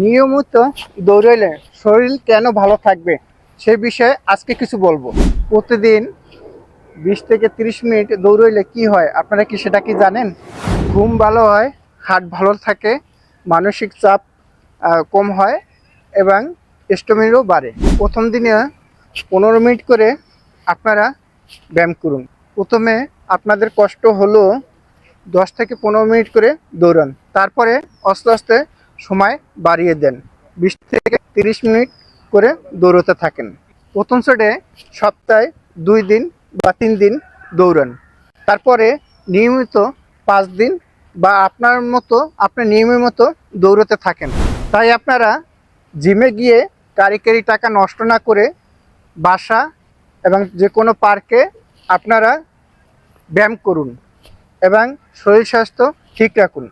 নিয়মিত দৌড়াইলে শরীর কেন ভালো থাকবে সে বিষয়ে আজকে কিছু বলব। প্রতিদিন বিশ থেকে তিরিশ মিনিট দৌড়াইলে কি হয়, আপনারা কি সেটা কি জানেন? ঘুম ভালো হয় হার্ট ভালো থাকে, মানসিক চাপ কম হয় এবং স্টমিনও বাড়ে। প্রথম দিনে পনেরো মিনিট করে আপনারা ব্যায়াম করুন। প্রথমে আপনাদের কষ্ট হলো দশ থেকে পনেরো মিনিট করে দৌড়ান। তারপরে আস্তে আস্তে সময় বাড়িয়ে দেন। বিশ থেকে তিরিশ মিনিট করে দৌড়তে থাকেন। প্রথম সেটে সপ্তাহে দুই দিন বা তিন দিন দৌড়ান। তারপরে নিয়মিত পাঁচ দিন বা আপনার মতো, আপনি নিয়মের মতো দৌড়তে থাকেন। তাই আপনারা জিমে গিয়ে কারিগরি টাকা নষ্ট না করে বাসা এবং যে কোনো পার্কে আপনারা ব্যায়াম করুন এবং শরীর স্বাস্থ্য ঠিক রাখুন।